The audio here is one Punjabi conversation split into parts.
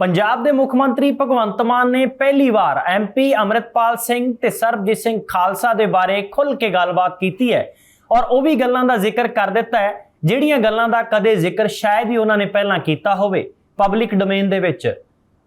ਪੰਜਾਬ ਦੇ ਮੁੱਖ ਮੰਤਰੀ ਭਗਵੰਤ ਮਾਨ ਨੇ ਪਹਿਲੀ ਵਾਰ ਐਮਪੀ ਅਮਰਿਤਪਾਲ ਸਿੰਘ ਤੇ ਸਰਬਜੀਤ ਸਿੰਘ ਖਾਲਸਾ ਦੇ ਬਾਰੇ ਖੁੱਲ੍ਹ ਕੇ ਗੱਲਬਾਤ ਕੀਤੀ ਹੈ ਔਰ ਉਹ ਵੀ ਗੱਲਾਂ ਦਾ ਜ਼ਿਕਰ ਕਰ ਦਿੱਤਾ ਹੈ, ਜਿਹੜੀਆਂ ਗੱਲਾਂ ਦਾ ਕਦੇ ਜ਼ਿਕਰ ਸ਼ਾਇਦ ਹੀ ਉਹਨਾਂ ਨੇ ਪਹਿਲਾਂ ਕੀਤਾ ਹੋਵੇ ਪਬਲਿਕ ਡੋਮੇਨ ਦੇ ਵਿੱਚ।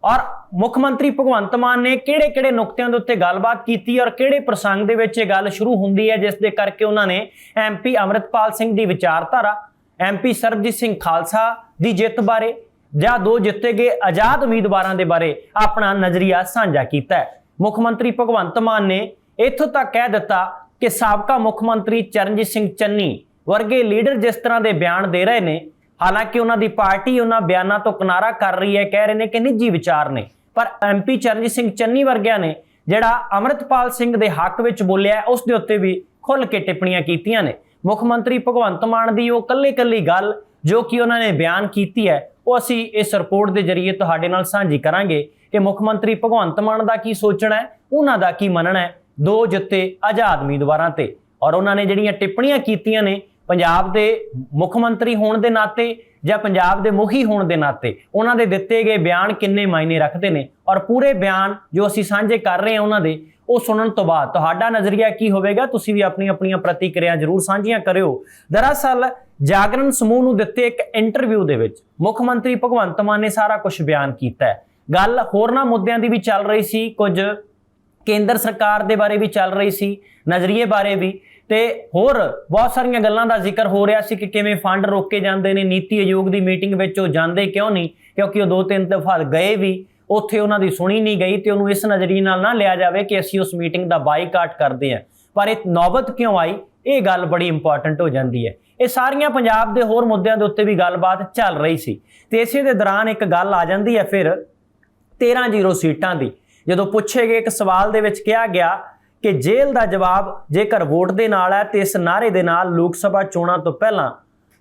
ਔਰ ਮੁੱਖ ਮੰਤਰੀ ਭਗਵੰਤ ਮਾਨ ਨੇ ਕਿਹੜੇ-ਕਿਹੜੇ ਨੁਕਤਿਆਂ ਦੇ ਉੱਤੇ ਗੱਲਬਾਤ ਕੀਤੀ ਔਰ ਕਿਹੜੇ ਪ੍ਰਸੰਗ ਦੇ ਵਿੱਚ ਇਹ ਗੱਲ ਸ਼ੁਰੂ ਹੁੰਦੀ ਹੈ, ਜਿਸ ਦੇ ਕਰਕੇ ਉਹਨਾਂ ਨੇ ਐਮਪੀ ਅਮਰਿਤਪਾਲ ਸਿੰਘ ਦੀ ਵਿਚਾਰਧਾਰਾ ਐਮਪੀ ਸਰਬਜੀਤ ਸਿੰਘ ਖਾਲਸਾ ਦੀ ਜਿੱਤ ਬਾਰੇ ਜਾਂ ਦੋ ਜਿੱਤੇ ਗਏ ਆਜ਼ਾਦ ਉਮੀਦਵਾਰਾਂ ਦੇ ਬਾਰੇ ਆਪਣਾ ਨਜ਼ਰੀਆ ਸਾਂਝਾ ਕੀਤਾ ਹੈ। ਮੁੱਖ ਮੰਤਰੀ ਭਗਵੰਤ ਮਾਨ ਨੇ ਇੱਥੋਂ ਤੱਕ ਕਹਿ ਦਿੱਤਾ ਕਿ ਸਾਬਕਾ ਮੁੱਖ ਮੰਤਰੀ ਚਰਨਜੀਤ ਸਿੰਘ ਚੰਨੀ ਵਰਗੇ ਲੀਡਰ ਜਿਸ ਤਰ੍ਹਾਂ ਦੇ ਬਿਆਨ ਦੇ ਰਹੇ ਨੇ, ਹਾਲਾਂਕਿ ਉਹਨਾਂ ਦੀ ਪਾਰਟੀ ਉਹਨਾਂ ਬਿਆਨਾਂ ਤੋਂ ਕਿਨਾਰਾ ਕਰ ਰਹੀ ਹੈ, ਕਹਿ ਰਹੇ ਨੇ ਕਿ ਨਿੱਜੀ ਵਿਚਾਰ ਨੇ। ਪਰ ਐਮਪੀ ਚਰਨਜੀਤ ਸਿੰਘ ਚੰਨੀ ਵਰਗਿਆਂ ਨੇ ਜਿਹੜਾ ਅਮਰਿਤਪਾਲ ਸਿੰਘ ਦੇ ਹੱਕ ਵਿੱਚ ਬੋਲਿਆ ਉਸ ਦੇ ਉੱਤੇ ਵੀ ਖੁੱਲ੍ਹ ਕੇ ਟਿੱਪਣੀਆਂ ਕੀਤੀਆਂ ਨੇ। ਮੁੱਖ ਮੰਤਰੀ ਭਗਵੰਤ ਮਾਨ ਦੀ ਉਹ ਕੱਲੇ-ਕੱਲੀ ਗੱਲ ਜੋ ਕਿ ਉਹਨਾਂ ਨੇ ਬਿਆਨ ਕੀਤੀ ਹੈ ਉਹ ਅਸੀਂ ਇਸ ਰਿਪੋਰਟ ਦੇ ਜ਼ਰੀਏ ਤੁਹਾਡੇ ਨਾਲ ਸਾਂਝੀ ਕਰਾਂਗੇ ਕਿ ਮੁੱਖ ਮੰਤਰੀ ਭਗਵੰਤ ਮਾਨ ਦਾ ਕੀ ਸੋਚਣਾ ਹੈ, ਉਹਨਾਂ ਦਾ ਕੀ ਮੰਨਣਾ ਹੈ, ਦੋ ਜਿੱਤੇ ਆਜ਼ਾਦ ਉਮੀਦਵਾਰਾਂ ਤੇ। ਔਰ ਉਹਨਾਂ ਨੇ ਜਿਹੜੀਆਂ ਟਿੱਪਣੀਆਂ ਕੀਤੀਆਂ ਨੇ ਪੰਜਾਬ ਦੇ ਮੁੱਖ ਮੰਤਰੀ ਹੋਣ ਦੇ ਨਾਤੇ ਜਾਂ ਪੰਜਾਬ ਦੇ ਮੁਖੀ ਹੋਣ ਦੇ ਨਾਤੇ, ਉਹਨਾਂ ਦੇ ਦਿੱਤੇ ਗਏ ਬਿਆਨ ਕਿੰਨੇ ਮਾਇਨੇ ਰੱਖਦੇ ਨੇ। ਔਰ ਪੂਰੇ ਬਿਆਨ ਜੋ ਅਸੀਂ ਸਾਂਝੇ ਕਰ ਰਹੇ ਹਾਂ ਉਹਨਾਂ ਦੇ, ਉਹ ਸੁਣਨ ਤੋਂ ਬਾਅਦ ਤੁਹਾਡਾ ਨਜ਼ਰੀਆ ਕੀ ਹੋਵੇਗਾ, ਤੁਸੀਂ ਵੀ ਆਪਣੀ ਆਪਣੀਆਂ ਪ੍ਰਤੀਕਿਰਿਆ ਜ਼ਰੂਰ ਸਾਂਝੀਆਂ ਕਰਿਓ। ਦਰਅਸਲ ਜਾਗਰਣ ਸਮੂਹ ਨੂੰ ਦਿੱਤੇ ਇੱਕ ਇੰਟਰਵਿਊ ਦੇ ਵਿੱਚ ਮੁੱਖ ਮੰਤਰੀ ਭਗਵੰਤ ਮਾਨ ਨੇ ਸਾਰਾ ਕੁਝ ਬਿਆਨ ਕੀਤਾ ਹੈ। ਗੱਲ ਹੋਰਨਾਂ ਮੁੱਦਿਆਂ ਦੀ ਵੀ ਚੱਲ ਰਹੀ ਸੀ, ਕੁਝ ਕੇਂਦਰ ਸਰਕਾਰ ਦੇ ਬਾਰੇ ਵੀ ਚੱਲ ਰਹੀ ਸੀ, ਨਜ਼ਰੀਏ ਬਾਰੇ ਵੀ। ਤੇ ਹੋਰ ਬਹੁਤ ਸਾਰੀਆਂ ਗੱਲਾਂ ਦਾ ਜ਼ਿਕਰ ਹੋ ਰਿਹਾ ਸੀ ਕਿ ਕਿਵੇਂ ਫੰਡ ਰੋਕੇ ਜਾਂਦੇ ਨੇ, ਨੀਤੀ ਆਯੋਗ ਦੀ ਮੀਟਿੰਗ ਵਿੱਚ ਉਹ ਜਾਂਦੇ ਕਿਉਂ ਨਹੀਂ, ਕਿਉਂਕਿ ਉਹ ਦੋ ਤਿੰਨ ਦਫਾ ਗਏ ਵੀ, ਉੱਥੇ ਉਹਨਾਂ ਦੀ ਸੁਣੀ ਨਹੀਂ ਗਈ ਤੇ ਉਹਨੂੰ ਇਸ ਨਜ਼ਰੀਏ ਨਾਲ ਨਾ ਲਿਆ ਜਾਵੇ ਕਿ ਅਸੀਂ ਉਸ ਮੀਟਿੰਗ ਦਾ ਬਾਈਕਾਟ ਕਰਦੇ ਹਾਂ। ਪਰ ਇਹ ਨੌਬਤ ਕਿਉਂ ਆਈ? ਇਹ ਗੱਲ ਬੜੀ ਇੰਪੋਰਟੈਂਟ ਹੋ ਜਾਂਦੀ ਹੈ। ਇਹ ਸਾਰੀਆਂ ਪੰਜਾਬ ਦੇ ਹੋਰ ਮੁੱਦਿਆਂ ਦੇ ਉੱਤੇ ਵੀ ਗੱਲਬਾਤ ਚੱਲ ਰਹੀ ਸੀ। ਤੇ ਇਸੇ ਦੇ ਦੌਰਾਨ ਇੱਕ ਗੱਲ ਆ ਜਾਂਦੀ ਹੈ ਫਿਰ 13-0 ਸੀਟਾਂ ਦੀ। ਜਦੋਂ ਪੁੱਛੇ ਗਏ, ਇੱਕ ਸਵਾਲ ਦੇ ਵਿੱਚ ਕਿਹਾ ਗਿਆ ਕਿ ਜੇਲ੍ਹ ਦਾ ਜਵਾਬ ਜੇਕਰ ਵੋਟ ਦੇ ਨਾਲ ਹੈ, ਤੇ ਇਸ ਨਾਰੇ ਦੇ ਨਾਲ ਲੋਕ ਸਭਾ ਚੋਣਾਂ ਤੋਂ ਪਹਿਲਾਂ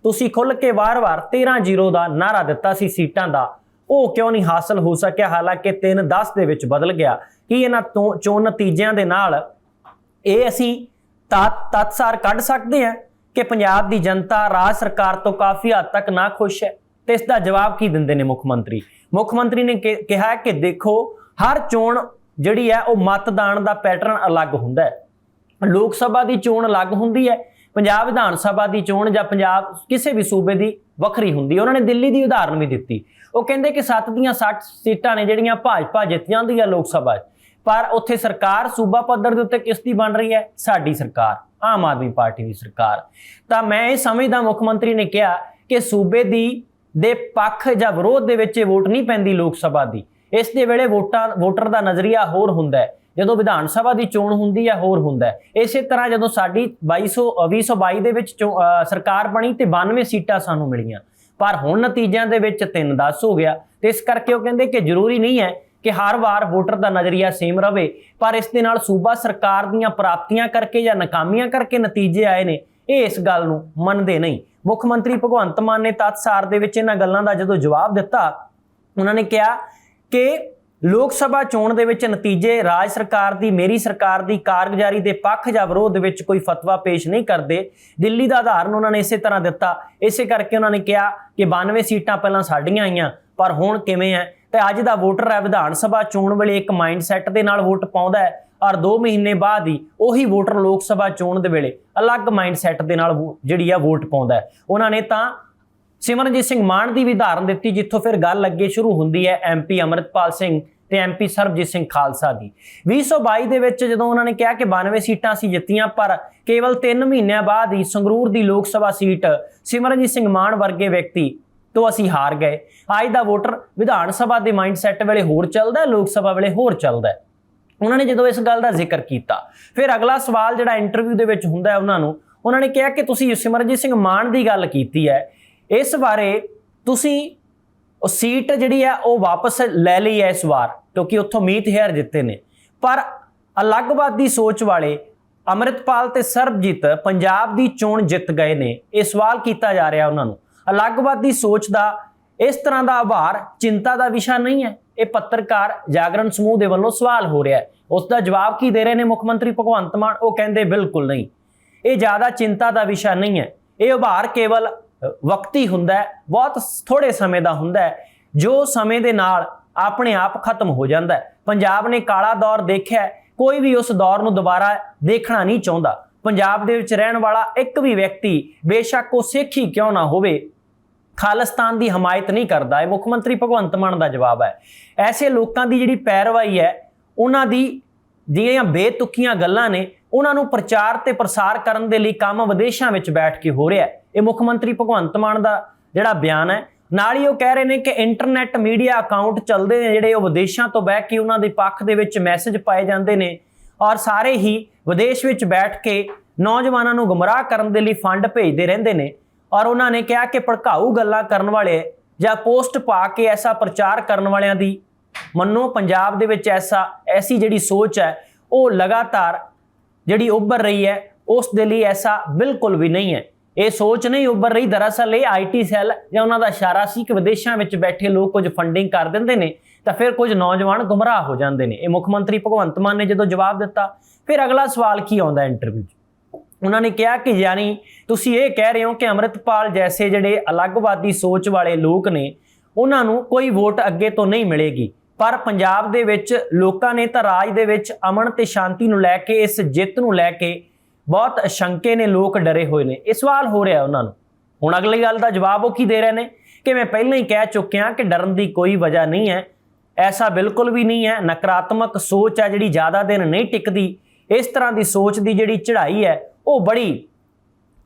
ਤੁਸੀਂ ਖੁੱਲ੍ਹ ਕੇ ਵਾਰ-ਵਾਰ 13-0 ਦਾ ਨਾਰਾ ਦਿੱਤਾ ਸੀ ਸੀਟਾਂ ਦਾ। ਉਹ ਕਿਉਂ ਨਹੀਂ ਹਾਸਲ ਹੋ ਸਕਿਆ? ਹਾਲਾਂਕਿ 3-10 ਦੇ ਵਿੱਚ ਬਦਲ ਗਿਆ। ਕੀ ਇਹਨਾਂ ਤੋਂ ਚੋਣ ਨਤੀਜਿਆਂ ਦੇ ਨਾਲ ਇਹ ਅਸੀਂ ਤਤਸਾਰ ਕੱਢ ਸਕਦੇ ਹਾਂ ਕਿ ਪੰਜਾਬ ਦੀ ਜਨਤਾ ਰਾਜ ਸਰਕਾਰ ਤੋਂ ਕਾਫੀ ਹੱਦ ਤੱਕ ਨਾ ਖੁਸ਼ ਹੈ ਤੇ ਇਸ ਦਾ ਜਵਾਬ ਕੀ ਦਿੰਦੇ ਨੇ ਮੁੱਖ ਮੰਤਰੀ? ਮੁੱਖ ਮੰਤਰੀ ਨੇ ਕਿ- ਕਿਹਾ ਕਿ ਦੇਖੋ, ਹਰ ਚੋਣ ਜਿਹੜੀ ਹੈ ਉਹ ਮਤਦਾਨ ਦਾ ਪੈਟਰਨ ਅਲੱਗ ਹੁੰਦਾ ਹੈ। ਲੋਕ ਸਭਾ ਦੀ ਚੋਣ ਅਲੱਗ ਹੁੰਦੀ ਹੈ, ਪੰਜਾਬ ਵਿਧਾਨ ਸਭਾ ਦੀ ਚੋਣ ਜਾਂ ਪੰਜਾਬ ਕਿਸੇ ਵੀ ਸੂਬੇ ਦੀ ਵੱਖਰੀ ਹੁੰਦੀ ਉਹਨਾਂ ਨੇ ਦਿੱਲੀ ਦੀ ਉਦਾਹਰਨ ਵੀ ਦਿੱਤੀ। ਉਹ ਕਹਿੰਦੇ ਕਿ 7 ਦੀਆਂ 60 ਸੀਟਾਂ ਨੇ ਜਿਹੜੀਆਂ ਭਾਜਪਾ ਜਿੱਤ ਜਾਂਦੀ ਹੈ ਲੋਕ ਸਭਾ 'ਚ। ਪਰ ਉੱਥੇ ਸਰਕਾਰ ਸੂਬਾ ਪੱਧਰ ਦੇ ਉੱਤੇ ਕਿਸ ਦੀ ਬਣ ਰਹੀ ਹੈ, ਸਾਡੀ ਸਰਕਾਰ, ਆਮ ਆਦਮੀ ਪਾਰਟੀ ਦੀ ਸਰਕਾਰ। ਤਾਂ ਮੈਂ ਇਹ ਸਮਝਦਾ ਮੁੱਖ ਮੰਤਰੀ ਨੇ ਕਿਹਾ ਕਿ ਸੂਬੇ ਦੀ, ਦੇ ਪੱਖ ਜਾਂ ਵਿਰੋਧ ਦੇ ਵਿੱਚ ਇਹ ਵੋਟ ਨਹੀਂ ਪੈਂਦੀ ਲੋਕ ਸਭਾ ਦੀ। ਇਸ ਦੇ ਵੇਲੇ ਵੋਟਾਂ, ਵੋਟਰ ਦਾ ਨਜ਼ਰੀਆ ਹੋਰ ਹੁੰਦਾ ਹੈ। ਜਦੋਂ ਵਿਧਾਨ ਸਭਾ ਦੀ ਚੋਣ ਹੁੰਦੀ ਹੈ ਹੋਰ ਹੁੰਦਾ ਹੈ। ਇਸੇ ਤਰ੍ਹਾਂ ਜਦੋਂ ਸਾਡੀ 2200 2022 ਦੇ ਵਿੱਚ ਚੋ- ਸਰਕਾਰ ਬਣੀ ਤੇ 92 ਸੀਟਾਂ ਸਾਨੂੰ ਮਿਲੀਆਂ। ਪਰ ਹੁਣ ਨਤੀਜਿਆਂ ਦੇ ਵਿੱਚ 3-10 ਹੋ ਗਿਆ। ਤੇ ਇਸ ਕਰਕੇ ਉਹ ਕਹਿੰਦੇ ਕਿ ਜ਼ਰੂਰੀ ਨਹੀਂ ਹੈ ਕਿ ਹਰ ਵਾਰ ਵੋਟਰ ਦਾ ਨਜ਼ਰੀਆ ਸੇਮ ਰਵੇ, ਪਰ ਇਸ ਦੇ ਨਾਲ ਸੂਬਾ ਸਰਕਾਰ ਦੀਆਂ ਪ੍ਰਾਪਤੀਆਂ ਕਰਕੇ ਜਾਂ ਨਾਕਾਮੀਆਂ ਕਰਕੇ ਨਤੀਜੇ ਆਏ ਨੇ, ਇਹ ਇਸ ਗੱਲ ਨੂੰ ਮੰਨਦੇ ਨਹੀਂ। ਮੁੱਖ ਮੰਤਰੀ ਭਗਵੰਤ ਮਾਨ ਨੇ ਤਤਸਾਰ ਦੇ ਵਿੱਚ ਇਹਨਾਂ ਗੱਲਾਂ ਦਾ ਜਦੋਂ ਜਵਾਬ ਦਿੱਤਾ, ਉਹਨਾਂ ਨੇ ਕਿਹਾ ਕਿ ਲੋਕ ਸਭਾ ਚੋਣ ਦੇ ਵਿੱਚ ਨਤੀਜੇ ਰਾਜ ਸਰਕਾਰ ਦੀ, ਮੇਰੀ ਸਰਕਾਰ ਦੀ ਕਾਰਗੁਜ਼ਾਰੀ ਦੇ ਪੱਖ ਜਾਂ ਵਿਰੋਧ ਵਿੱਚ ਕੋਈ ਫਤਵਾ ਪੇਸ਼ ਨਹੀਂ ਕਰਦੇ। ਦਿੱਲੀ ਦਾ ਉਦਾਹਰਨ ਉਹਨਾਂ ਨੇ ਇਸੇ ਤਰ੍ਹਾਂ ਦਿੱਤਾ। ਇਸੇ ਕਰਕੇ ਉਹਨਾਂ ਨੇ ਕਿਹਾ ਕਿ 92 ਸੀਟਾਂ ਪਹਿਲਾਂ ਸਾਡੀਆਂ ਆਈਆਂ, ਪਰ ਹੁਣ ਕਿਵੇਂ ਹੈ? ਤੇ ਅੱਜ ਦਾ ਵੋਟਰ ਹੈ, ਵਿਧਾਨ ਸਭਾ ਚੋਣ ਵੇਲੇ ਇੱਕ ਮਾਈਂਡ ਸੈਟ ਦੇ ਨਾਲ ਵੋਟ ਪਾਉਂਦਾ ਹੈ ਔਰ 2 ਮਹੀਨੇ ਬਾਅਦ ਹੀ ਉਹੀ ਵੋਟਰ ਲੋਕ ਸਭਾ ਚੋਣ ਦੇ ਵੇਲੇ ਅਲੱਗ ਮਾਈਂਡ ਸੈਟ ਦੇ ਨਾਲ ਜਿਹੜੀ ਆ ਵੋਟ ਪਾਉਂਦਾ ਹੈ। ਉਹਨਾਂ ਨੇ ਤਾਂ ਸਿਮਰਨਜੀਤ ਸਿੰਘ ਮਾਨ ਦੀ ਵੀ ਉਦਾਹਰਨ ਦਿੱਤੀ, ਜਿੱਥੋਂ ਫਿਰ ਗੱਲ ਅੱਗੇ ਸ਼ੁਰੂ ਹੁੰਦੀ ਹੈ ਐਮਪੀ ਅਮਰਿਤਪਾਲ ਸਿੰਘ ਤੇ ਐਮਪੀ ਸਰਬਜੀਤ ਸਿੰਘ ਖਾਲਸਾ ਦੀ। 2022 ਦੇ ਵਿੱਚ ਜਦੋਂ ਉਹਨਾਂ ਨੇ ਕਿਹਾ ਕਿ 92 ਸੀਟਾਂ ਸੀ ਜਿੱਤੀਆਂ, ਪਰ ਕੇਵਲ 3 ਮਹੀਨਿਆਂ ਬਾਅਦ ਹੀ ਸੰਗਰੂਰ ਦੀ ਲੋਕ ਸਭਾ ਸੀਟ ਸਿਮਰਨਜੀਤ ਸਿੰਘ ਮਾਨ ਵਰਗੇ ਵਿਅਕਤੀ ਤੋਂ ਅਸੀਂ ਹਾਰ ਗਏ। ਅੱਜ ਦਾ ਵੋਟਰ ਵਿਧਾਨ ਸਭਾ ਦੇ ਮਾਈਂਡ ਸੈਟ ਵੇਲੇ ਹੋਰ ਚੱਲਦਾ ਲੋਕ ਸਭਾ ਵੇਲੇ ਹੋਰ ਚੱਲਦਾ ਉਹਨਾਂ ਨੇ ਜਦੋਂ ਇਸ ਗੱਲ ਦਾ ਜ਼ਿਕਰ ਕੀਤਾ, ਫਿਰ ਅਗਲਾ ਸਵਾਲ ਜਿਹੜਾ ਇੰਟਰਵਿਊ ਦੇ ਵਿੱਚ ਹੁੰਦਾ ਹੈ ਉਹਨਾਂ ਨੂੰ, ਉਹਨਾਂ ਨੇ ਕਿਹਾ ਕਿ ਤੁਸੀਂ ਸਿਮਰਜੀਤ ਸਿੰਘ ਮਾਨ ਦੀ ਗੱਲ ਕੀਤੀ ਹੈ। ਇਸ ਬਾਰੇ ਤੁਸੀਂ ਉਹ ਸੀਟ ਜਿਹੜੀ ਹੈ ਉਹ ਵਾਪਸ ਲੈ ਲਈ ਹੈ ਇਸ ਵਾਰ, ਕਿਉਂਕਿ ਉੱਥੋਂ ਮੀਤ ਹੈਰ ਜਿੱਤੇ ਨੇ। ਪਰ ਅਲੱਗਵਾਦੀ ਸੋਚ ਵਾਲੇ ਅਮਰਿਤਪਾਲ ਤੇ ਸਰਬਜੀਤ ਪੰਜਾਬ ਦੀ ਚੋਣ ਜਿੱਤ ਗਏ ਨੇ। ਇਹ ਸਵਾਲ ਕੀਤਾ ਜਾ ਰਿਹਾ ਉਹਨਾਂ ਨੂੰ। ਅਲੱਗਵਾਦੀ ਸੋਚ ਦਾ ਇਸ ਤਰ੍ਹਾਂ ਦਾ ਆਭਾਰ ਚਿੰਤਾ ਦਾ ਵਿਸ਼ਾ ਨਹੀਂ ਹੈ। ਇਹ ਪੱਤਰਕਾਰ ਜਾਗਰਣ ਸਮੂਹ ਦੇ ਵੱਲੋਂ ਸਵਾਲ ਹੋ ਰਿਹਾ ਹੈ। ਉਸ ਦਾ ਜਵਾਬ ਕੀ ਦੇ ਰਹੇ ਨੇ ਮੁੱਖ ਮੰਤਰੀ ਭਗਵੰਤ ਮਾਨ? ਉਹ ਕਹਿੰਦੇ ਬਿਲਕੁਲ ਨਹੀਂ। ਇਹ ਜ਼ਿਆਦਾ ਚਿੰਤਾ ਦਾ ਵਿਸ਼ਾ ਨਹੀਂ ਹੈ। ਇਹ ਉਭਾਰ ਕੇਵਲ ਵਕਤੀ ਹੁੰਦਾ ਹੈ। ਬਹੁਤ ਥੋੜੇ ਸਮੇਂ ਦਾ ਹੁੰਦਾ ਹੈ। ਜੋ ਸਮੇਂ ਦੇ ਨਾਲ ਆਪਣੇ ਆਪ ਖਤਮ ਹੋ ਜਾਂਦਾ ਹੈ। ਪੰਜਾਬ ਨੇ ਕਾਲਾ ਦੌਰ ਦੇਖਿਆ ਕੋਈ ਵੀ ਉਸ ਦੌਰ ਨੂੰ ਦੁਬਾਰਾ ਦੇਖਣਾ ਨਹੀਂ ਚਾਹੁੰਦਾ। ਪੰਜਾਬ ਦੇ ਵਿੱਚ ਰਹਿਣ ਵਾਲਾ ਇੱਕ ਵੀ ਵਿਅਕਤੀ ਬੇਸ਼ੱਕ ਉਹ ਸਿੱਖ ਹੀ ਕਿਉਂ ਨਾ ਹੋਵੇ, ਖਾਲਿਸਤਾਨ ਦੀ ਹਮਾਇਤ ਨਹੀਂ ਕਰਦਾ। ਇਹ ਮੁੱਖ ਮੰਤਰੀ ਭਗਵੰਤ ਮਾਨ ਦਾ ਜਵਾਬ ਹੈ। ਐਸੇ ਲੋਕਾਂ ਦੀ ਜਿਹੜੀ ਪੈਰਵਾਈ ਹੈ, ਉਹਨਾਂ ਦੀ ਜਿਹੜੀਆਂ ਬੇਤੁਕੀਆਂ ਗੱਲਾਂ ਨੇ, ਉਹਨਾਂ ਨੂੰ ਪ੍ਰਚਾਰ ਤੇ ਪ੍ਰਸਾਰ ਕਰਨ ਦੇ ਲਈ ਕੰਮ ਵਿਦੇਸ਼ਾਂ ਵਿੱਚ ਬੈਠ ਕੇ ਹੋ ਰਿਹਾ ਇਹ ਮੁੱਖ ਮੰਤਰੀ ਭਗਵੰਤ ਮਾਨ ਦਾ ਜਿਹੜਾ ਬਿਆਨ ਹੈ, ਨਾਲ ਹੀ ਉਹ ਕਹਿ ਰਹੇ ਨੇ ਕਿ ਇੰਟਰਨੈਟ ਮੀਡੀਆ ਅਕਾਊਂਟ ਚੱਲਦੇ ਨੇ, ਜਿਹੜੇ ਉਹ ਵਿਦੇਸ਼ਾਂ ਤੋਂ ਬਹਿ ਕੇ ਉਹਨਾਂ ਦੇ ਪੱਖ ਦੇ ਵਿੱਚ ਮੈਸੇਜ ਪਾਏ ਜਾਂਦੇ ਨੇ। ਔਰ ਸਾਰੇ ਹੀ ਵਿਦੇਸ਼ ਵਿੱਚ ਬੈਠ ਕੇ ਨੌਜਵਾਨਾਂ ਨੂੰ ਗੁੰਮਰਾਹ ਕਰਨ ਦੇ ਲਈ ਫੰਡ ਭੇਜਦੇ ਰਹਿੰਦੇ ਨੇ ਔਰ ਉਹਨਾਂ ਨੇ ਕਿਹਾ ਕਿ ਭੜਕਾਊ ਗੱਲਾਂ ਕਰਨ ਵਾਲੇ ਜਾਂ ਪੋਸਟ ਪਾ ਕੇ ਐਸਾ ਪ੍ਰਚਾਰ ਕਰਨ ਵਾਲਿਆਂ ਦੀ, ਮੰਨੋ ਪੰਜਾਬ ਦੇ ਵਿੱਚ ਐਸਾ, ਐਸੀ ਜਿਹੜੀ ਸੋਚ ਹੈ, ਉਹ ਲਗਾਤਾਰ ਜਿਹੜੀ ਉੱਭਰ ਰਹੀ ਹੈ, ਉਸ ਦੇ ਲਈ ਐਸਾ ਬਿਲਕੁਲ ਵੀ ਨਹੀਂ ਹੈ। ਇਹ ਸੋਚ ਨਹੀਂ ਉੱਭਰ ਰਹੀ। ਦਰਅਸਲ ਇਹ ਆਈਟੀ ਸੈੱਲ ਜਾਂ ਉਹਨਾਂ ਦਾ ਇਸ਼ਾਰਾ ਸੀ ਕਿ ਵਿਦੇਸ਼ਾਂ ਵਿੱਚ ਬੈਠੇ ਲੋਕ ਕੁਝ ਫੰਡਿੰਗ ਕਰ ਦਿੰਦੇ ਨੇ। ਤਾਂ ਫਿਰ ਕੁਝ ਨੌਜਵਾਨ ਗੁੰਮਰਾਹ ਹੋ ਜਾਂਦੇ ਨੇ। ਇਹ ਮੁੱਖ ਮੰਤਰੀ ਭਗਵੰਤ ਮਾਨ ਨੇ ਜਦੋਂ ਜਵਾਬ ਦਿੱਤਾ, ਫਿਰ ਅਗਲਾ ਸਵਾਲ ਕੀ ਆਉਂਦਾ ਇੰਟਰਵਿਊ 'ਚ? ਉਹਨਾਂ ਨੇ ਕਿਹਾ ਕਿ ਯਾਨੀ ਤੁਸੀਂ ਇਹ ਕਹਿ ਰਹੇ ਹੋ ਕਿ ਅੰਮ੍ਰਿਤਪਾਲ ਜੈਸੇ ਜਿਹੜੇ ਅਲੱਗਵਾਦੀ ਸੋਚ ਵਾਲੇ ਲੋਕ ਨੇ, ਉਹਨਾਂ ਨੂੰ ਕੋਈ ਵੋਟ ਅੱਗੇ ਤੋਂ ਨਹੀਂ ਮਿਲੇਗੀ। ਪਰ ਪੰਜਾਬ ਦੇ ਵਿੱਚ ਲੋਕਾਂ ਨੇ ਤਾਂ ਰਾਜ ਦੇ ਵਿੱਚ ਅਮਨ ਤੇ ਸ਼ਾਂਤੀ ਨੂੰ ਲੈ ਕੇ, ਇਸ ਜਿੱਤ ਨੂੰ ਲੈ ਕੇ ਬਹੁਤ ਸ਼ੰਕੇ ਨੇ, ਲੋਕ ਡਰੇ ਹੋਏ ਨੇ। ਇਹ ਸਵਾਲ ਹੋ ਰਿਹਾ ਉਹਨਾਂ ਨੂੰ। ਹੁਣ ਅਗਲੀ ਗੱਲ ਦਾ ਜਵਾਬ ਉਹ ਕੀ ਦੇ ਰਹੇ ਨੇ? ਕਿ ਮੈਂ ਪਹਿਲਾਂ ਹੀ ਕਹਿ ਚੁੱਕਿਆ ਕਿ ਡਰਨ ਦੀ ਕੋਈ ਵਜ੍ਹਾ ਨਹੀਂ ਹੈ। ਐਸਾ ਬਿਲਕੁਲ ਵੀ ਨਹੀਂ ਹੈ। ਨਕਾਰਾਤਮਕ ਸੋਚ ਹੈ ਜਿਹੜੀ ਜ਼ਿਆਦਾ ਦਿਨ ਨਹੀਂ ਟਿਕਦੀ। ਇਸ ਤਰ੍ਹਾਂ ਦੀ ਸੋਚ ਦੀ ਜਿਹੜੀ ਚੜ੍ਹਾਈ ਹੈ, ਉਹ ਬੜੀ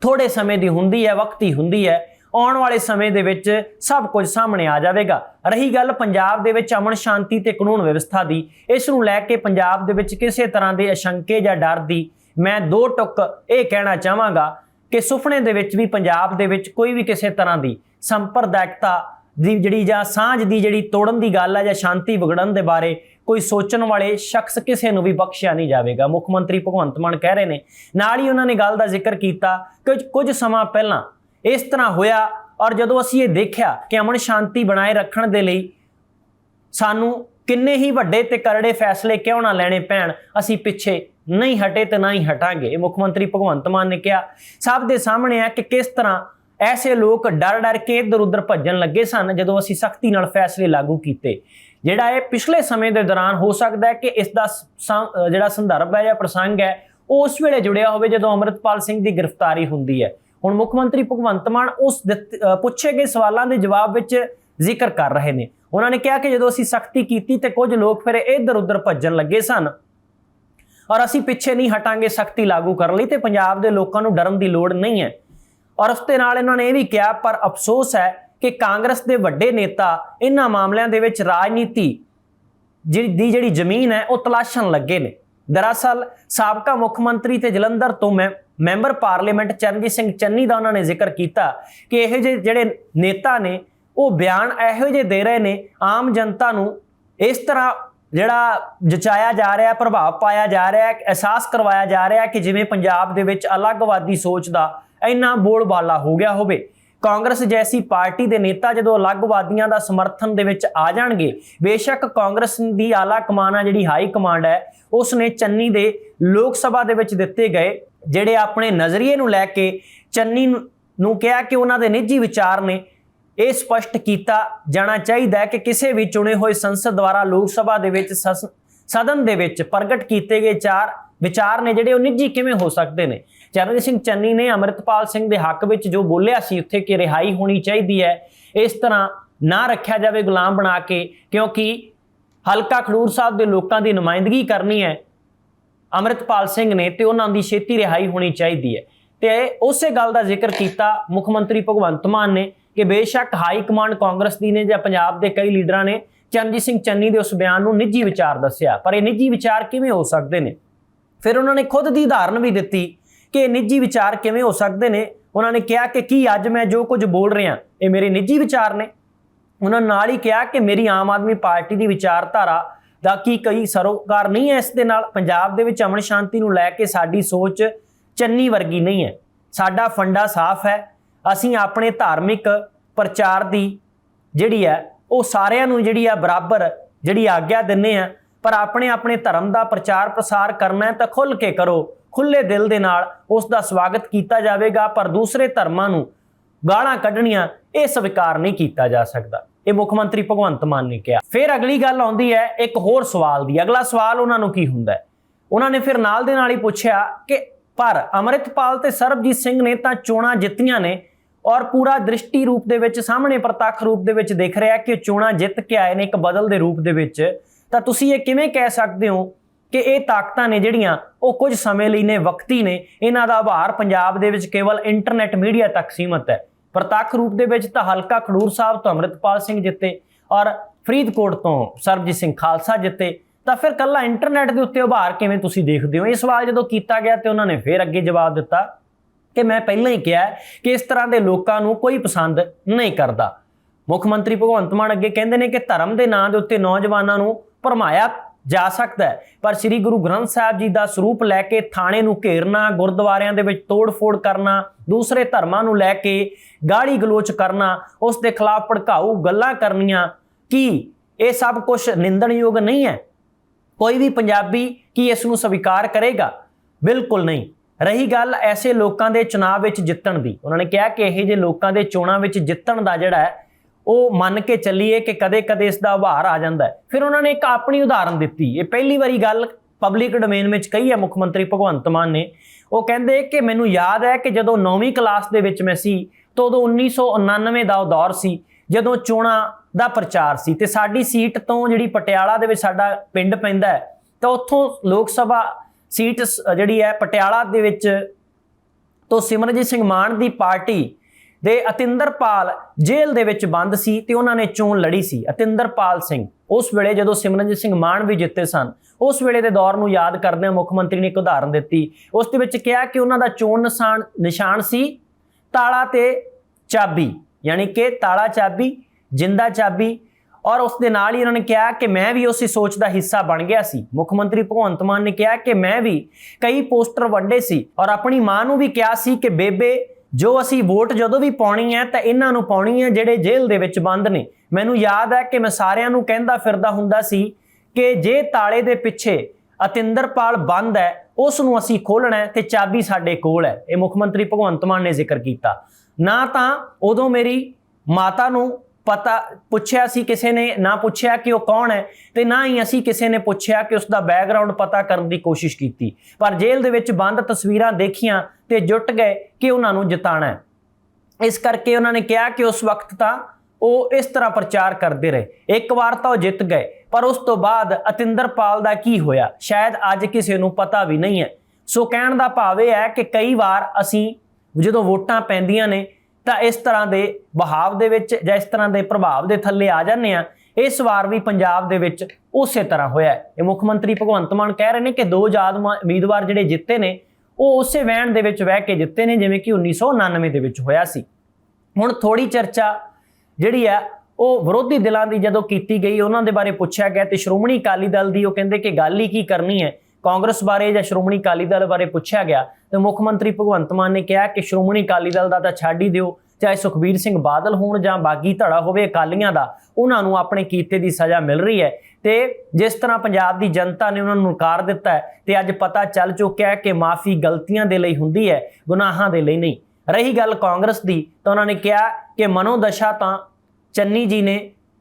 ਥੋੜੇ ਸਮੇਂ ਦੀ ਹੁੰਦੀ ਹੈ, ਵਕਤੀ ਹੁੰਦੀ ਹੈ। ਆਉਣ ਵਾਲੇ ਸਮੇਂ ਦੇ ਵਿੱਚ ਸਭ ਕੁਝ ਸਾਹਮਣੇ ਆ ਜਾਵੇਗਾ। ਰਹੀ ਗੱਲ ਪੰਜਾਬ ਦੇ ਵਿੱਚ ਅਮਨ ਸ਼ਾਂਤੀ ਤੇ ਕਾਨੂੰਨ ਵਿਵਸਥਾ ਦੀ। ਇਸ ਨੂੰ ਲੈ ਕੇ ਪੰਜਾਬ ਦੇ ਵਿੱਚ ਕਿਸੇ ਤਰ੍ਹਾਂ ਦੇ ਅਸ਼ੰਕੇ ਜਾਂ ਡਰ ਦੀ ਮੈਂ ਦੋ ਟੁਕ ਇਹ ਕਹਿਣਾ ਚਾਹਾਂਗਾ ਕਿ ਸੁਪਨੇ ਦੇ ਵਿੱਚ ਵੀ ਪੰਜਾਬ ਦੇ ਵਿੱਚ ਕੋਈ ਵੀ ਕਿਸੇ ਤਰ੍ਹਾਂ ਦੀ ਸੰਪਰਦਾਇਕਤਾ ਦੀ ਜਿਹੜੀ ਜਾਂ ਸਾਂਝ ਦੀ ਜਿਹੜੀ ਤੋੜਨ ਦੀ ਗੱਲ ਆ ਜਾਂ ਸ਼ਾਂਤੀ ਵਿਗੜਨ ਦੇ ਬਾਰੇ ਕੋਈ ਸੋਚਣ ਵਾਲੇ ਸ਼ਖਸ ਕਿਸੇ ਨੂੰ ਵੀ ਬਖਸ਼ਿਆ ਨਹੀਂ ਜਾਵੇਗਾ। ਮੁੱਖ ਮੰਤਰੀ ਭਗਵੰਤ ਮਾਨ ਕਹਿ ਰਹੇ ਨੇ, ਨਾਲ ਹੀ ਉਹਨਾਂ ਨੇ ਗੱਲ ਦਾ ਜ਼ਿਕਰ ਕੀਤਾ ਕਿ ਕੁਝ ਸਮਾਂ ਪਹਿਲਾਂ ਇਸ ਤਰ੍ਹਾਂ ਹੋਇਆ ਔਰ ਜਦੋਂ ਅਸੀਂ ਇਹ ਦੇਖਿਆ ਕਿ ਅਮਨ ਸ਼ਾਂਤੀ ਬਣਾਏ ਰੱਖਣ ਦੇ ਲਈ ਸਾਨੂੰ ਕਿੰਨੇ ਹੀ ਵੱਡੇ ਤੇ ਕਰੜੇ ਫੈਸਲੇ ਕਿਉਂ ਨਾ ਲੈਣੇ ਪੈਣ, ਅਸੀਂ ਪਿੱਛੇ ਨਹੀਂ ਹਟੇ ਤੇ ਨਾ ਹੀ ਹਟਾਂਗੇ। ਮੁੱਖ ਮੰਤਰੀ ਭਗਵੰਤ ਮਾਨ ਨੇ ਕਿਹਾ। ਸਭ ਦੇ ਸਾਹਮਣੇ ਹੈ ਕਿ ਕਿਸ ਤਰ੍ਹਾਂ ਐਸੇ ਲੋਕ ਡਰ ਡਰ ਕੇ ਇੱਧਰ ਉੱਧਰ ਭੱਜਣ ਲੱਗੇ ਸਨ ਜਦੋਂ ਅਸੀਂ ਸਖਤੀ ਨਾਲ ਫੈਸਲੇ ਲਾਗੂ ਕੀਤੇ। ਜਿਹੜਾ ਇਹ ਪਿਛਲੇ ਸਮੇਂ ਦੇ ਦੌਰਾਨ ਹੋ ਸਕਦਾ ਹੈ ਕਿ ਇਸ ਦਾ ਜਿਹੜਾ ਸੰਦਰਭ ਹੈ ਜਾਂ ਪ੍ਰਸੰਗ ਹੈ, ਉਹ ਉਸ ਵੇਲੇ ਜੁੜਿਆ ਹੋਵੇ ਜਦੋਂ ਅਮਰਿਤਪਾਲ ਸਿੰਘ ਦੀ ਗ੍ਰਿਫਤਾਰੀ ਹੁੰਦੀ ਹੈ। ਹੁਣ ਮੁੱਖ ਮੰਤਰੀ ਭਗਵੰਤ ਮਾਨ ਉਸ ਦਿੱਤ- ਪੁੱਛੇ ਗਏ ਸਵਾਲਾਂ ਦੇ ਜਵਾਬ ਵਿੱਚ ਜ਼ਿਕਰ ਕਰ ਰਹੇ ਨੇ। ਉਹਨਾਂ ਨੇ ਕਿਹਾ ਕਿ ਜਦੋਂ ਅਸੀਂ ਸਖਤੀ ਕੀਤੀ ਤੇ ਕੁਝ ਲੋਕ ਫਿਰ ਇੱਧਰ ਉੱਧਰ ਭੱਜਣ ਲੱਗੇ ਸਨ ਔਰ ਅਸੀਂ ਪਿੱਛੇ ਨਹੀਂ ਹਟਾਂਗੇ, ਸਖਤੀ ਲਾਗੂ ਕਰਨ ਲਈ ਤੇ ਪੰਜਾਬ ਦੇ ਲੋਕਾਂ ਨੂੰ ਡਰਨ ਦੀ ਲੋੜ ਨਹੀਂ ਹੈ। ਔਰ ਉਸ ਦੇ ਨਾਲ ਇਹਨਾਂ ਨੇ ਇਹ ਵੀ ਕਿਹਾ, ਪਰ ਅਫਸੋਸ ਹੈ ਕਿ ਕਾਂਗਰਸ ਦੇ ਵੱਡੇ ਨੇਤਾ ਇਹਨਾਂ ਮਾਮਲਿਆਂ ਦੇ ਵਿੱਚ ਰਾਜਨੀਤੀ ਜਿਹੜੀ, ਦੀ ਜਿਹੜੀ ਜ਼ਮੀਨ ਹੈ, ਉਹ ਤਲਾਸ਼ਣ ਲੱਗੇ ਨੇ। ਦਰਅਸਲ ਸਾਬਕਾ ਮੁੱਖ ਮੰਤਰੀ ਤੇ ਜਲੰਧਰ ਤੋਂ ਮੈਂ, ਮੈਂਬਰ ਪਾਰਲੀਮੈਂਟ ਚਰਨਜੀਤ ਸਿੰਘ ਚੰਨੀ ਦਾ ਉਹਨਾਂ ਨੇ ਜ਼ਿਕਰ ਕੀਤਾ ਕਿ ਇਹ ਜਿਹੇ ਜਿਹੜੇ ਨੇਤਾ ਨੇ, ਉਹ ਬਿਆਨ ਇਹੋ ਜਿਹੇ ਦੇ ਰਹੇ ਨੇ, ਆਮ ਜਨਤਾ ਨੂੰ ਇਸ ਤਰ੍ਹਾਂ ਜਿਹੜਾ ਜਚਾਇਆ ਜਾ ਰਿਹਾ, ਪ੍ਰਭਾਵ ਪਾਇਆ ਜਾ ਰਿਹਾ, ਅਹਿਸਾਸ ਕਰਵਾਇਆ ਜਾ ਰਿਹਾ ਕਿ ਜਿਵੇਂ ਪੰਜਾਬ ਦੇ ਵਿੱਚ ਅਲੱਗਵਾਦੀ ਸੋਚ ਦਾ ਇੰਨਾ ਬੋਲਬਾਲਾ ਹੋ ਗਿਆ ਹੋਵੇ। ਕਾਂਗਰਸ ਜੈਸੀ ਪਾਰਟੀ ਦੇ ਨੇਤਾ ਜਦੋਂ ਅਲੱਗਵਾਦੀਆਂ ਦਾ ਸਮਰਥਨ ਦੇ ਵਿੱਚ ਆ ਜਾਣਗੇ, ਬੇਸ਼ੱਕ ਕਾਂਗਰਸ ਦੀ ਆਲਾ ਕਮਾਨਾ ਜਿਹੜੀ ਹਾਈ ਕਮਾਂਡ ਹੈ ਉਸ ਨੇ ਚੰਨੀ ਦੇ ਲੋਕ ਸਭਾ ਦੇ ਵਿੱਚ ਦਿੱਤੇ ਗਏ, ਜਿਹੜੇ ਆਪਣੇ ਨਜ਼ਰੀਏ ਨੂੰ ਲੈ ਕੇ ਚੰਨੀ ਨੂੰ- ਕਿਹਾ ਕਿ ਉਹਨਾਂ ਦੇ ਨਿੱਜੀ ਵਿਚਾਰ ਨੇ, ਇਹ ਸਪਸ਼ਟ ਕੀਤਾ ਜਾਣਾ ਚਾਹੀਦਾ ਹੈ ਕਿ ਕਿਸੇ ਵੀ ਚੁਣੇ ਹੋਏ ਸੰਸਦ ਦੁਆਰਾ ਲੋਕ ਸਭਾ ਦੇ ਵਿੱਚ ਸਸ- ਸਦਨ ਦੇ ਵਿੱਚ ਪ੍ਰਗਟ ਕੀਤੇ ਗਏ ਚਾਰ ਵਿਚਾਰ ਨੇ ਜਿਹੜੇ ਉਹ ਨਿੱਜੀ ਕਿਵੇਂ ਹੋ ਸਕਦੇ ਨੇ। ਚਰਨਜੀਤ ਸਿੰਘ ਚੰਨੀ ਨੇ ਅਮਰਿਤਪਾਲ ਸਿੰਘ ਦੇ ਹੱਕ ਵਿੱਚ ਜੋ ਬੋਲਿਆ ਸੀ, ਉੱਥੇ ਕਿ ਰਿਹਾਈ ਹੋਣੀ ਚਾਹੀਦੀ ਹੈ, ਇਸ ਤਰ੍ਹਾਂ ਨਾ ਰੱਖਿਆ ਜਾਵੇ ਗੁਲਾਮ ਬਣਾ ਕੇ, ਕਿਉਂਕਿ ਹਲਕਾ ਖਡੂਰ ਸਾਹਿਬ ਦੇ ਲੋਕਾਂ ਦੀ ਨੁਮਾਇੰਦਗੀ ਕਰਨੀ ਹੈ ਅਮਰਿਤਪਾਲ ਸਿੰਘ ਨੇ ਤੇ ਉਹਨਾਂ ਦੀ ਛੇਤੀ ਰਿਹਾਈ ਹੋਣੀ ਚਾਹੀਦੀ ਹੈ। ਤੇ ਉਸੇ ਗੱਲ ਦਾ ਜ਼ਿਕਰ ਕੀਤਾ ਮੁੱਖ ਮੰਤਰੀ ਭਗਵੰਤ ਮਾਨ ਨੇ ਕਿ ਬੇਸ਼ੱਕ ਹਾਈ ਕਮਾਂਡ ਕਾਂਗਰਸ ਦੀ ਨੇ ਜਾਂ ਪੰਜਾਬ ਦੇ ਕਈ ਲੀਡਰਾਂ ਨੇ ਚਰਨਜੀਤ ਸਿੰਘ ਚੰਨੀ ਦੇ ਉਸ ਬਿਆਨ ਨੂੰ ਨਿੱਜੀ ਵਿਚਾਰ ਦੱਸਿਆ, ਪਰ ਇਹ ਨਿੱਜੀ ਵਿਚਾਰ ਕਿਵੇਂ ਹੋ ਸਕਦੇ ਨੇ? ਫਿਰ ਉਹਨਾਂ ਨੇ ਖੁਦ ਦੀ ਉਦਾਹਰਨ ਵੀ ਦਿੱਤੀ ਕਿ ਇਹ ਨਿੱਜੀ ਵਿਚਾਰ ਕਿਵੇਂ ਹੋ ਸਕਦੇ ਨੇ? ਉਹਨਾਂ ਨੇ ਕਿਹਾ ਕਿ ਕੀ ਅੱਜ ਮੈਂ ਜੋ ਕੁਝ ਬੋਲ ਰਿਹਾ, ਇਹ ਮੇਰੇ ਨਿੱਜੀ ਵਿਚਾਰ ਨੇ। ਉਹਨਾਂ ਨਾਲ ਹੀ ਕਿਹਾ ਕਿ ਮੇਰੀ ਆਮ ਆਦਮੀ ਪਾਰਟੀ ਦੀ ਵਿਚਾਰਧਾਰਾ ਦਾ ਕੀ ਕਈ ਸਰੋਕਾਰ ਨਹੀਂ ਹੈ ਇਸ ਦੇ ਨਾਲ। ਪੰਜਾਬ ਦੇ ਵਿੱਚ ਅਮਨ ਸ਼ਾਂਤੀ ਨੂੰ ਲੈ ਕੇ ਸਾਡੀ ਸੋਚ ਚੰਨੀ ਵਰਗੀ ਨਹੀਂ ਹੈ। ਸਾਡਾ ਫੰਡਾ ਸਾਫ਼ ਹੈ। ਅਸੀਂ ਆਪਣੇ ਧਾਰਮਿਕ ਪ੍ਰਚਾਰ ਦੀ ਜਿਹੜੀ ਹੈ, ਉਹ ਸਾਰਿਆਂ ਨੂੰ ਜਿਹੜੀ ਆ ਬਰਾਬਰ ਜਿਹੜੀ ਆਗਿਆ ਦਿੰਨੇ ਆ ਪਰ ਆਪਣੇ ਆਪਣੇ ਧਰਮ ਦਾ ਪ੍ਰਚਾਰ ਪ੍ਰਸਾਰ ਕਰਨਾ ਹੈ ਤਾਂ ਖੁੱਲ ਕੇ ਕਰੋ। ਖੁੱਲੇ ਦਿਲ ਦੇ ਨਾਲ ਉਸ ਦਾ ਸਵਾਗਤ ਕੀਤਾ ਜਾਵੇਗਾ, ਪਰ ਦੂਸਰੇ ਧਰਮਾਂ ਨੂੰ ਗਾਲਾਂ ਕੱਢਣੀਆਂ, ਇਹ ਸਵੀਕਾਰ ਨਹੀਂ ਕੀਤਾ ਜਾ ਸਕਦਾ। ਇਹ ਮੁੱਖ ਮੰਤਰੀ ਭਗਵੰਤ ਮਾਨ ਨੇ ਕਿਹਾ। ਫਿਰ ਅਗਲੀ ਗੱਲ ਆਉਂਦੀ ਹੈ, ਇੱਕ ਹੋਰ ਸਵਾਲ ਦੀ। ਅਗਲਾ ਸਵਾਲ ਉਹਨਾਂ ਨੂੰ ਕੀ ਹੁੰਦਾ ਉਹਨਾਂ ਨੇ ਫਿਰ ਨਾਲ ਦੇ ਨਾਲ ਹੀ ਪੁੱਛਿਆ ਕਿ ਪਰ ਅਮਰਿਤਪਾਲ ਤੇ ਸਰਬਜੀਤ ਸਿੰਘ ਨੇ ਤਾਂ ਚੋਣਾਂ ਜਿੱਤੀਆਂ ਨੇ ਔਰ ਪੂਰਾ ਦ੍ਰਿਸ਼ਟੀ ਰੂਪ ਦੇ ਵਿੱਚ, ਸਾਹਮਣੇ ਪ੍ਰਤੱਖ ਰੂਪ ਦੇ ਵਿੱਚ ਦਿਖ ਰਿਹਾ ਕਿ ਚੋਣਾਂ ਜਿੱਤ ਕੇ ਆਏ ਨੇ ਇੱਕ ਬਦਲ ਦੇ ਰੂਪ ਦੇ ਵਿੱਚ। ਤਾਂ ਤੁਸੀਂ ਇਹ ਕਿਵੇਂ ਕਹਿ ਸਕਦੇ ਹੋ ਕਿ ਇਹ ਤਾਕਤਾਂ ਨੇ ਜਿਹੜੀਆਂ ਉਹ ਕੁਝ ਸਮੇਂ ਲਈ ਨੇ, ਵਕਤੀ ਨੇ। ਇਹਨਾਂ ਦਾ ਆਭਾਰ ਪੰਜਾਬ ਦੇ ਵਿੱਚ ਕੇਵਲ ਇੰਟਰਨੈਟ ਮੀਡੀਆ ਤੱਕ ਸੀਮਤ ਹੈ। ਪ੍ਰਤੱਖ ਰੂਪ ਦੇ ਵਿੱਚ ਤਾਂ ਹਲਕਾ ਖਡੂਰ ਸਾਹਿਬ ਤੋਂ ਅਮਰਿਤਪਾਲ ਸਿੰਘ ਜਿੱਤੇ ਔਰ ਫਰੀਦਕੋਟ ਤੋਂ ਸਰਬਜੀਤ ਸਿੰਘ ਖਾਲਸਾ ਜਿੱਤੇ। ਤਾਂ ਫਿਰ ਕੱਲਾ ਇੰਟਰਨੈਟ ਦੇ ਉੱਤੇ ਉਭਾਰ ਕਿਵੇਂ ਤੁਸੀਂ ਦੇਖਦੇ ਹੋ? ਇਹ ਸਵਾਲ ਜਦੋਂ ਕੀਤਾ ਗਿਆ ਤੇ ਉਹਨਾਂ ਨੇ ਫਿਰ ਅੱਗੇ ਜਵਾਬ ਦਿੱਤਾ ਕਿ ਮੈਂ ਪਹਿਲਾਂ ਹੀ ਕਿਹਾ ਕਿ ਇਸ ਤਰ੍ਹਾਂ ਦੇ ਲੋਕਾਂ ਨੂੰ ਕੋਈ ਪਸੰਦ ਨਹੀਂ ਕਰਦਾ। ਮੁੱਖ ਮੰਤਰੀ ਭਗਵੰਤ ਮਾਨ ਅੱਗੇ ਕਹਿੰਦੇ ਨੇ ਕਿ ਧਰਮ ਦੇ ਨਾਂ ਦੇ ਉੱਤੇ ਨੌਜਵਾਨਾਂ ਨੂੰ ਭਰਮਾਇਆ ਜਾ ਸਕਦਾ ਹੈ। ਪਰ ਸ੍ਰੀ ਗੁਰੂ ਗ੍ਰੰਥ ਸਾਹਿਬ ਜੀ ਦਾ ਸਰੂਪ ਲੈ ਕੇ ਥਾਣੇ ਨੂੰ ਘੇਰਨਾ, ਗੁਰਦੁਆਰਿਆਂ ਦੇ ਵਿੱਚ ਤੋੜ-ਫੋੜ ਕਰਨਾ, ਦੂਸਰੇ ਧਰਮਾਂ ਨੂੰ ਲੈ ਕੇ ਗਾਲੀ ਗਲੋਚ ਕਰਨਾ, ਉਸ ਦੇ ਖਿਲਾਫ ਭੜਕਾਊ ਗੱਲਾਂ ਕਰਨੀਆਂ, ਕੀ ਇਹ ਸਭ ਕੁਝ ਨਿੰਦਣਯੋਗ ਨਹੀਂ ਹੈ? ਕੋਈ ਵੀ ਪੰਜਾਬੀ ਕੀ ਇਸ ਨੂੰ ਸਵੀਕਾਰ ਕਰੇਗਾ? ਬਿਲਕੁਲ ਨਹੀਂ। ਰਹੀ ਗੱਲ ਐਸੇ ਲੋਕਾਂ ਦੇ ਚੁਣਾਵ ਵਿੱਚ ਜਿੱਤਣ ਦੀ। ਉਹਨਾਂ ਨੇ ਕਿਹਾ ਕਿ ਇਹ ਜਿਹੇ ਲੋਕਾਂ ਦੇ ਚੋਣਾਂ ਵਿੱਚ ਜਿੱਤਣ ਦਾ ਜਿਹੜਾ ਹੈ ਉਹ ਮੰਨ ਕੇ ਚੱਲੀਏ ਕਿ ਕਦੇ-ਕਦੇ ਇਸ ਦਾ ਉਭਾਰ ਆ ਜਾਂਦਾ ਫਿਰ ਉਹਨਾਂ ਨੇ ਇੱਕ ਆਪਣੀ ਉਦਾਹਰਨ ਦਿੱਤੀ। ਇਹ ਪਹਿਲੀ ਵਾਰੀ ਗੱਲ ਪਬਲਿਕ ਡੋਮੇਨ ਵਿੱਚ ਕਹੀ ਹੈ ਮੁੱਖ ਮੰਤਰੀ ਭਗਵੰਤ ਮਾਨ ਨੇ। ਉਹ ਕਹਿੰਦੇ ਕਿ ਮੈਨੂੰ ਯਾਦ ਹੈ ਕਿ ਜਦੋਂ 9ਵੀਂ ਕਲਾਸ ਦੇ ਵਿੱਚ ਮੈਂ ਸੀ, ਤਾਂ ਉਦੋਂ 1999 ਦਾ ਉਹ ਦੌਰ ਸੀ, ਜਦੋਂ ਚੋਣਾਂ ਦਾ ਪ੍ਰਚਾਰ ਸੀ। ਤੇ ਸਾਡੀ ਸੀਟ ਤੋਂ ਜਿਹੜੀ ਪਟਿਆਲਾ ਦੇ ਵਿੱਚ ਸਾਡਾ ਪਿੰਡ ਪੈਂਦਾ ਹੈ, ਤਾਂ ਉੱਥੋਂ ਲੋਕ ਸਭਾ ਸੀਟ ਜਿਹੜੀ ਹੈ ਪਟਿਆਲਾ ਦੇ ਵਿੱਚ ਤੋਂ ਸਿਮਰਨਜੀਤ ਸਿੰਘ ਮਾਨ ਦੀ ਪਾਰਟੀ ਦੇ ਅਤਿੰਦਰਪਾਲ ਜੇਲ੍ਹ ਦੇ ਵਿੱਚ ਬੰਦ ਸੀ ਤੇ ਉਹਨਾਂ ਨੇ ਚੋਣ ਲੜੀ ਸੀ। ਅਤਿੰਦਰਪਾਲ ਸਿੰਘ ਉਸ ਵੇਲੇ ਜਦੋਂ ਸਿਮਰਨਜੀਤ ਸਿੰਘ ਮਾਨ ਵੀ ਜਿੱਤੇ ਸਨ, ਉਸ ਵੇਲੇ ਦੇ ਦੌਰ ਨੂੰ ਯਾਦ ਕਰਦੇ ਮੁੱਖ ਮੰਤਰੀ ਨੇ ਇੱਕ ਉਦਾਹਰਨ ਦਿੱਤੀ। ਉਸ ਦੇ ਵਿੱਚ ਕਿਹਾ ਕਿ ਉਹਨਾਂ ਦਾ ਚੋਣ ਨਿਸ਼ਾਨ ਨਿਸ਼ਾਨ ਸੀ ਤਾਲਾ ਤੇ ਚਾਬੀ, ਯਾਨੀ ਕਿ ਤਾਲਾ ਚਾਬੀ, ਜਿੰਦਾ ਚਾਬੀ, ਔਰ ਉਸ ਦੇ ਨਾਲ ਹੀ ਉਹਨਾਂ ਨੇ ਕਿਹਾ ਕਿ ਮੈਂ ਵੀ ਉਸੇ ਸੋਚ ਦਾ ਹਿੱਸਾ ਬਣ ਗਿਆ ਸੀ। ਮੁੱਖ ਮੰਤਰੀ ਭਗਵੰਤ ਮਾਨ ਨੇ ਕਿਹਾ ਕਿ ਮੈਂ ਵੀ ਕਈ ਪੋਸਟਰ ਵੰਡੇ ਸੀ ਔਰ ਆਪਣੀ ਮਾਂ ਨੂੰ ਵੀ ਕਿਹਾ ਸੀ ਕਿ ਬੇਬੇ ਜੋ ਅਸੀਂ ਵੋਟ ਜਦੋਂ ਵੀ ਪਾਉਣੀ ਹੈ ਤਾਂ ਇਹਨਾਂ ਨੂੰ ਪਾਉਣੀ ਹੈ ਜਿਹੜੇ ਜੇਲ੍ਹ ਦੇ ਵਿੱਚ ਬੰਦ ਨੇ। ਮੈਨੂੰ ਯਾਦ ਹੈ ਕਿ ਮੈਂ ਸਾਰਿਆਂ ਨੂੰ ਕਹਿੰਦਾ ਫਿਰਦਾ ਹੁੰਦਾ ਸੀ ਕਿ ਜੇ ਤਾਲੇ ਦੇ ਪਿੱਛੇ ਅਤਿੰਦਰਪਾਲ ਬੰਦ ਹੈ, ਉਸ ਨੂੰ ਅਸੀਂ ਖੋਲਣਾ ਹੈ ਤੇ ਚਾਬੀ ਸਾਡੇ ਕੋਲ ਹੈ। ਇਹ ਮੁੱਖ ਮੰਤਰੀ ਭਗਵੰਤ ਮਾਨ ਨੇ ਜ਼ਿਕਰ ਕੀਤਾ। ਨਾ ਤਾਂ ਉਦੋਂ ਮੇਰੀ ਮਾਤਾ ਨੂੰ ਪਤਾ ਪੁੱਛਿਆ ਸੀ ਕਿਸੇ ਨੇ, ਨਾ ਪੁੱਛਿਆ ਕਿ ਉਹ ਕੌਣ ਹੈ ਤੇ ਨਾ ਹੀ ਅਸੀਂ ਕਿਸੇ ਨੇ ਪੁੱਛਿਆ ਕਿ ਉਸ ਦਾ ਬੈਕਗ੍ਰਾਉਂਡ ਪਤਾ ਕਰਨ ਦੀ ਕੋਸ਼ਿਸ਼ ਕੀਤੀ। ਪਰ ਜੇਲ੍ਹ ਦੇ ਵਿੱਚ ਬੰਦ ਤਸਵੀਰਾਂ ਦੇਖੀਆਂ ਤੇ ਜੁਟ ਗਏ ਕਿ ਉਹਨਾਂ ਨੂੰ ਜਿਤਾਣਾ ਹੈ। ਇਸ ਕਰਕੇ ਉਹਨਾਂ ਨੇ ਕਿਹਾ ਕਿ ਉਸ ਵਕਤ ਤਾਂ ਉਹ ਇਸ ਤਰ੍ਹਾਂ ਪ੍ਰਚਾਰ ਕਰਦੇ ਰਹੇ। ਇੱਕ ਵਾਰ ਤਾਂ ਉਹ ਜਿੱਤ ਗਏ, ਪਰ ਉਸ ਤੋਂ ਬਾਅਦ ਅਤਿੰਦਰਪਾਲ ਦਾ ਕੀ ਹੋਇਆ? ਸ਼ਾਇਦ ਅੱਜ ਕਿਸੇ ਨੂੰ ਪਤਾ ਵੀ ਨਹੀਂ ਹੈ। ਸੋ ਕਹਿਣ ਦਾ ਭਾਵ ਇਹ ਹੈ ਕਿ ਕਈ ਵਾਰ ਅਸੀਂ ਜਦੋਂ ਵੋਟਾਂ ਪੈਂਦੀਆਂ ਨੇ ਤਾਂ ਇਸ ਤਰ੍ਹਾਂ ਦੇ ਬਹਾਵ ਦੇ ਵਿੱਚ ਜਾਂ ਇਸ ਤਰ੍ਹਾਂ ਦੇ ਪ੍ਰਭਾਵ ਦੇ ਥੱਲੇ ਆ ਜਾਂਦੇ ਆ ਇਸ ਵਾਰ ਵੀ ਪੰਜਾਬ ਦੇ ਵਿੱਚ ਉਸੇ ਤਰ੍ਹਾਂ ਹੋਇਆ ਇਹ ਮੁੱਖ ਮੰਤਰੀ ਭਗਵੰਤ ਮਾਨ ਕਹਿ ਰਹੇ ਨੇ ਕਿ ਦੋ ਆਜ਼ਾਦ ਉਮੀਦਵਾਰ ਜਿਹੜੇ ਜਿੱਤੇ ਨੇ, ਉਹ ਉਸੇ ਵਹਿਣ ਦੇ ਵਿੱਚ ਬਹਿ ਕੇ ਜਿੱਤੇ ਨੇ, ਜਿਵੇਂ ਕਿ 1999 ਦੇ ਵਿੱਚ ਹੋਇਆ ਸੀ। ਹੁਣ ਥੋੜੀ ਚਰਚਾ ਜਿਹੜੀ ਆ, ਉਹ ਵਿਰੋਧੀ ਦਿਲਾਂ ਦੀ ਜਦੋਂ ਕੀਤੀ ਗਈ, ਉਹਨਾਂ ਦੇ ਬਾਰੇ ਪੁੱਛਿਆ ਗਿਆ ਤੇ ਸ਼੍ਰੋਮਣੀ ਅਕਾਲੀ ਦਲ ਦੀ ਉਹ ਕਹਿੰਦੇ ਕਿ ਗੱਲ ਹੀ ਕੀ ਕਰਨੀ ਹੈ? ਕਾਂਗਰਸ ਬਾਰੇ ਜਾਂ ਸ਼੍ਰੋਮਣੀ ਅਕਾਲੀ ਦਲ ਬਾਰੇ ਪੁੱਛਿਆ ਗਿਆ ਤੇ ਮੁੱਖ ਮੰਤਰੀ ਭਗਵੰਤ ਮਾਨ ਨੇ ਕਿਹਾ ਕਿ ਸ਼੍ਰੋਮਣੀ ਅਕਾਲੀ ਦਲ ਦਾ ਤਾਂ ਛੱਡ ਹੀ ਦਿਓ, ਚਾਹੇ ਸੁਖਬੀਰ ਸਿੰਘ ਬਾਦਲ ਹੋਣ ਜਾਂ ਬਾਗੀ ਧੜਾ ਹੋਵੇ ਅਕਾਲੀਆਂ ਦਾ, ਉਹਨਾਂ ਨੂੰ ਆਪਣੇ ਕੀਤੇ ਦੀ ਸਜ਼ਾ ਮਿਲ ਰਹੀ ਹੈ। ਤੇ ਜਿਸ ਤਰ੍ਹਾਂ ਪੰਜਾਬ ਦੀ ਜਨਤਾ ਨੇ ਉਹਨਾਂ ਨੂੰ ਨਕਾਰ ਦਿੱਤਾ ਹੈ ਤੇ ਅੱਜ ਪਤਾ ਚੱਲ ਚੁੱਕਿਆ ਹੈ ਕਿ ਮਾਫੀ ਗਲਤੀਆਂ ਦੇ ਲਈ ਹੁੰਦੀ ਹੈ, ਗੁਨਾਹਾਂ ਦੇ ਲਈ ਨਹੀਂ। ਰਹੀ ਗੱਲ ਕਾਂਗਰਸ ਦੀ ਤਾਂ ਉਹਨਾਂ ਨੇ ਕਿਹਾ ਕਿ ਮਨੋਦਸ਼ਾ ਤਾਂ ਚੰਨੀ ਜੀ ਨੇ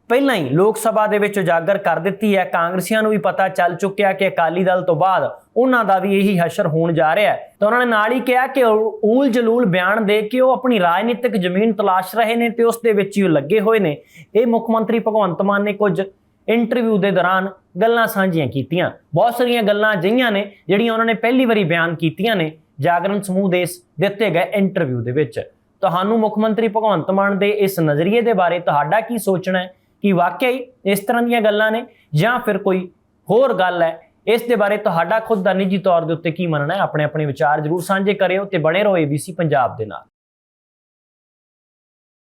ਪਹਿਲਾਂ ਹੀ ਲੋਕ ਸਭਾ ਦੇ ਵਿੱਚ ਉਜਾਗਰ ਕਰ ਦਿੱਤੀ ਹੈ। ਕਾਂਗਰਸੀਆਂ ਨੂੰ ਵੀ ਪਤਾ ਚੱਲ ਚੁੱਕਿਆ ਕਿ ਅਕਾਲੀ ਦਲ ਤੋਂ ਬਾਅਦ ਉਹਨਾਂ ਦਾ ਵੀ ਇਹੀ ਹਸ਼ਰ ਹੋਣ ਜਾ ਰਿਹਾ ਹੈ। ਤਾਂ ਉਹਨਾਂ ਨੇ ਨਾਲ ਹੀ ਕਿਹਾ ਕਿ ਊਲ ਜਲੂਲ ਬਿਆਨ ਦੇ ਕੇ ਉਹ ਆਪਣੀ ਰਾਜਨੀਤਿਕ ਜ਼ਮੀਨ ਤਲਾਸ਼ ਰਹੇ ਨੇ ਤੇ ਉਸ ਦੇ ਵਿੱਚ ਹੀ ਉਹ ਲੱਗੇ ਹੋਏ ਨੇ। ਇਹ ਮੁੱਖ ਮੰਤਰੀ ਭਗਵੰਤ ਮਾਨ ਨੇ ਕੁਝ ਇੰਟਰਵਿਊ ਦੇ ਦੌਰਾਨ ਗੱਲਾਂ ਸਾਂਝੀਆਂ ਕੀਤੀਆਂ। ਬਹੁਤ ਸਾਰੀਆਂ ਗੱਲਾਂ ਅਜਿਹੀਆਂ ਨੇ ਜਿਹੜੀਆਂ ਉਹਨਾਂ ਨੇ ਪਹਿਲੀ ਵਾਰੀ ਬਿਆਨ ਕੀਤੀਆਂ ਨੇ। ਜਾਗਰਣ ਸਮੂਹ ਦੇ ਇਸ ਦਿੱਤੇ ਗਏ ਇੰਟਰਵਿਊ ਦੇ ਵਿੱਚ। ਤੁਹਾਨੂੰ ਮੁੱਖ ਮੰਤਰੀ ਭਗਵੰਤ ਮਾਨ ਦੇ ਇਸ ਨਜ਼ਰੀਏ ਦੇ ਬਾਰੇ ਤੁਹਾਡਾ ਕੀ ਸੋਚਣਾ ਹੈ? ਕਿ ਵਾਕਿਆ ਹੀ ਇਸ ਤਰ੍ਹਾਂ ਦੀਆਂ ਗੱਲਾਂ ਨੇ ਜਾਂ ਫਿਰ ਕੋਈ ਹੋਰ ਗੱਲ ਹੈ, ਇਸ ਦੇ ਬਾਰੇ ਤੁਹਾਡਾ ਖੁਦ ਦਾ ਨਿੱਜੀ ਤੌਰ ਦੇ ਉੱਤੇ ਕੀ ਮੰਨਣਾ ਹੈ? ਆਪਣੇ ਆਪਣੇ ਵਿਚਾਰ ਜਰੂਰ ਸਾਂਝੇ ਕਰਿਓ ਤੇ ਬਣੇ ਰਹੋ ABC ਪੰਜਾਬ ਦੇ ਨਾਲ।